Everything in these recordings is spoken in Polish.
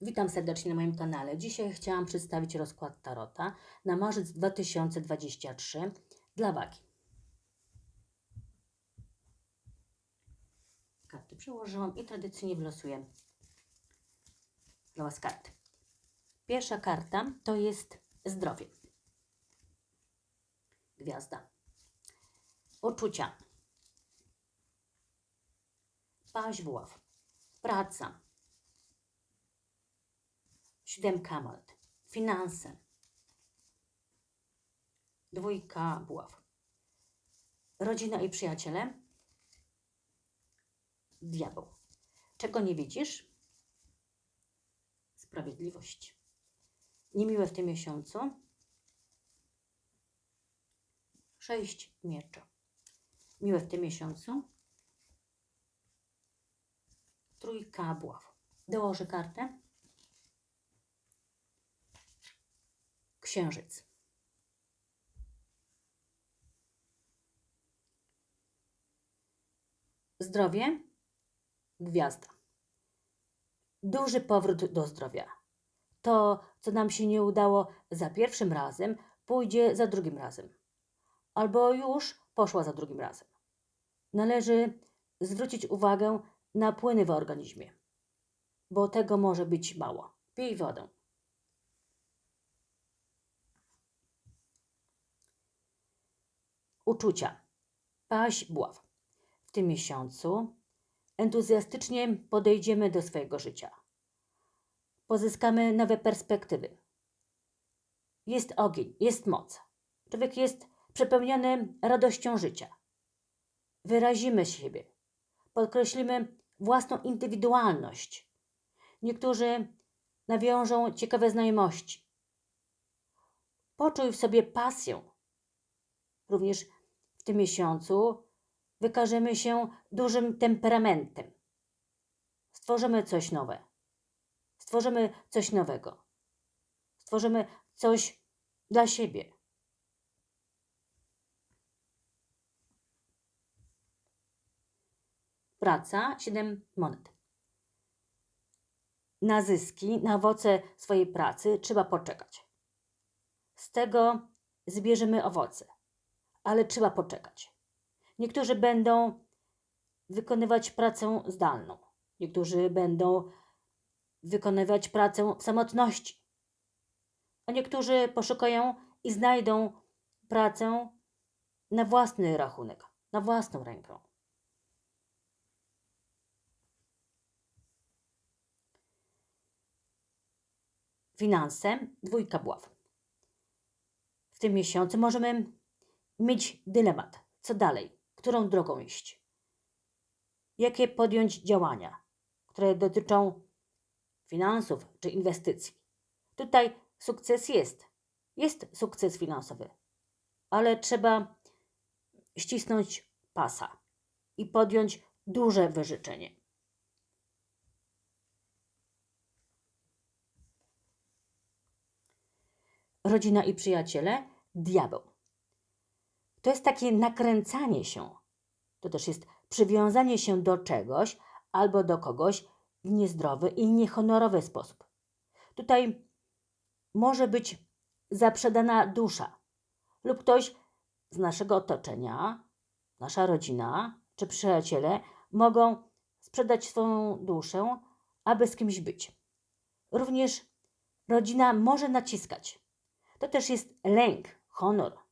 Witam serdecznie na moim kanale. Dzisiaj chciałam przedstawić rozkład Tarota na marzec 2023 dla wagi. Karty przełożyłam i tradycyjnie wylosuję dla Was karty. Pierwsza karta to jest zdrowie. Gwiazda. Uczucia. Paź buław. Praca. Siódemka monet. Finanse. Dwójka buław. Rodzina i przyjaciele. Diabeł. Czego nie widzisz? Sprawiedliwość. Niemiłe w tym miesiącu. Sześć mieczy. Miłe w tym miesiącu. Trójka buław. Dołożę kartę. Księżyc. Zdrowie. Gwiazda. Duży powrót do zdrowia. To, co nam się nie udało za pierwszym razem, pójdzie za drugim razem. Albo już poszła za drugim razem. Należy zwrócić uwagę na płyny w organizmie, bo tego może być mało. Pij wodę. Uczucia. Paź buław. W tym miesiącu entuzjastycznie podejdziemy do swojego życia. Pozyskamy nowe perspektywy. Jest ogień, jest moc. Człowiek jest przepełniony radością życia. Wyrazimy siebie. Podkreślimy własną indywidualność. Niektórzy nawiążą ciekawe znajomości. Poczuj w sobie pasję. Również w tym miesiącu wykażemy się dużym temperamentem. Stworzymy coś nowe. Stworzymy coś nowego. Stworzymy coś dla siebie. Praca, 7 monet. Na zyski, na owoce swojej pracy trzeba poczekać. Z tego zbierzemy owoce, ale trzeba poczekać. Niektórzy będą wykonywać pracę zdalną, niektórzy będą wykonywać pracę w samotności, a niektórzy poszukają i znajdą pracę na własny rachunek, na własną rękę. Finanse, dwójka buław. W tym miesiącu możemy mieć dylemat. Co dalej? Którą drogą iść? Jakie podjąć działania, które dotyczą finansów czy inwestycji? Tutaj sukces jest. Jest sukces finansowy, ale trzeba ścisnąć pasa i podjąć duże wyżyczenie. Rodzina i przyjaciele, diabeł. To jest takie nakręcanie się. To też jest przywiązanie się do czegoś albo do kogoś w niezdrowy i niehonorowy sposób. Tutaj może być zaprzedana dusza lub ktoś z naszego otoczenia, nasza rodzina czy przyjaciele mogą sprzedać swoją duszę, aby z kimś być. Również rodzina może naciskać. To też jest lęk, honor.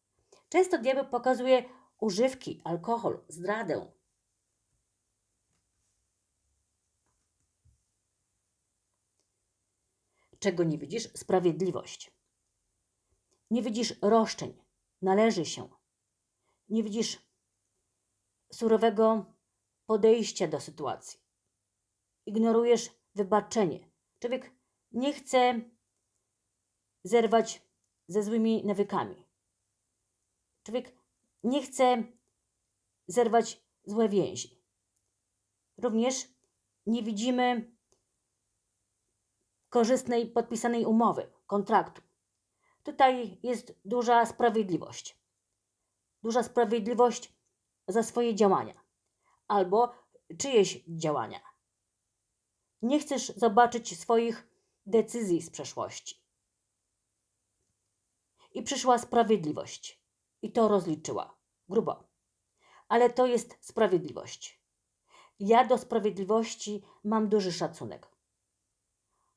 Często diabeł pokazuje używki, alkohol, zdradę. Czego nie widzisz? Sprawiedliwość. Nie widzisz roszczeń, należy się. Nie widzisz surowego podejścia do sytuacji. Ignorujesz wybaczenie. Człowiek nie chce zerwać ze złymi nawykami. Człowiek nie chce zerwać złe więzi. Również nie widzimy korzystnej podpisanej umowy, kontraktu. Tutaj jest duża sprawiedliwość. Duża sprawiedliwość za swoje działania albo czyjeś działania. Nie chcesz zobaczyć swoich decyzji z przeszłości. I przyszła sprawiedliwość. I to rozliczyła. Grubo. Ale to jest sprawiedliwość. Ja do sprawiedliwości mam duży szacunek,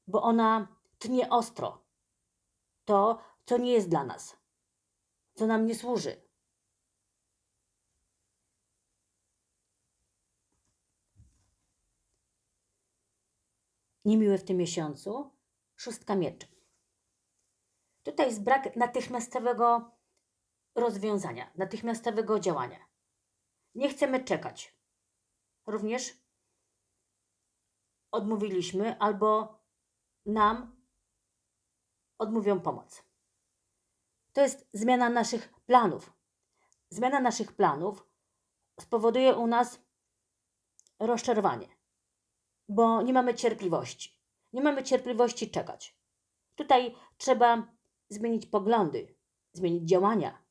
bo ona tnie ostro to, co nie jest dla nas, co nam nie służy. Niemiłe w tym miesiącu szóstka mieczy. Tutaj jest brak natychmiastowego rozwiązania, natychmiastowego działania. Nie chcemy czekać. Również odmówiliśmy albo nam odmówią pomoc. To jest zmiana naszych planów. Zmiana naszych planów spowoduje u nas rozczarowanie, bo nie mamy cierpliwości. Nie mamy cierpliwości czekać. Tutaj trzeba zmienić poglądy, zmienić działania,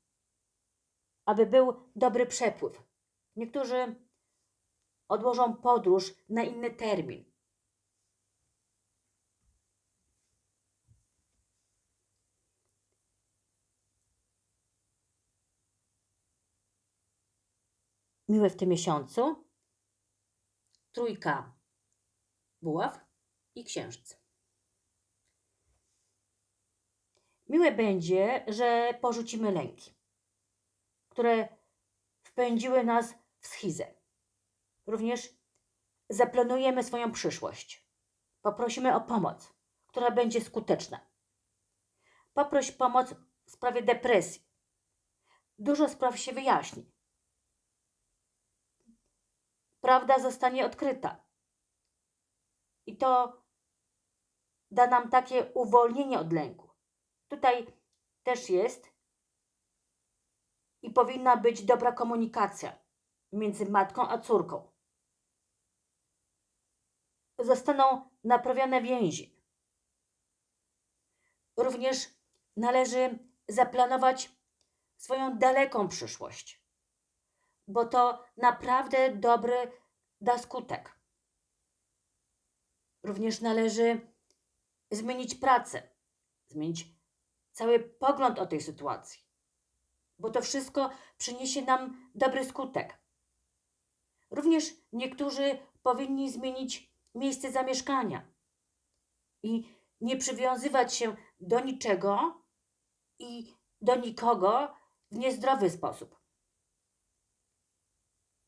aby był dobry przepływ. Niektórzy odłożą podróż na inny termin. Miłe w tym miesiącu trójka buław i księżyc. Miłe będzie, że porzucimy lęki, które wpędziły nas w schizę. Również zaplanujemy swoją przyszłość. Poprosimy o pomoc, która będzie skuteczna. Poproś pomoc w sprawie depresji. Dużo spraw się wyjaśni. Prawda zostanie odkryta. I to da nam takie uwolnienie od lęku. Tutaj też jest i powinna być dobra komunikacja między matką a córką. Zostaną naprawione więzi. Również należy zaplanować swoją daleką przyszłość, bo to naprawdę dobry da skutek. Również należy zmienić pracę, zmienić cały pogląd o tej sytuacji, bo to wszystko przyniesie nam dobry skutek. Również niektórzy powinni zmienić miejsce zamieszkania i nie przywiązywać się do niczego i do nikogo w niezdrowy sposób.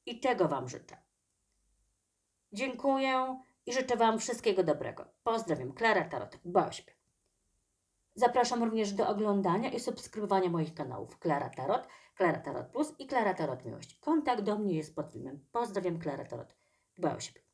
I tego Wam życzę. Dziękuję i życzę Wam wszystkiego dobrego. Pozdrawiam, Klara Tarot, Bośp. Zapraszam również do oglądania i subskrybowania moich kanałów Klara Tarot, Klara Tarot Plus i Klara Tarot Miłość. Kontakt do mnie jest pod filmem. Pozdrawiam, Klara Tarot. Dbaj o siebie.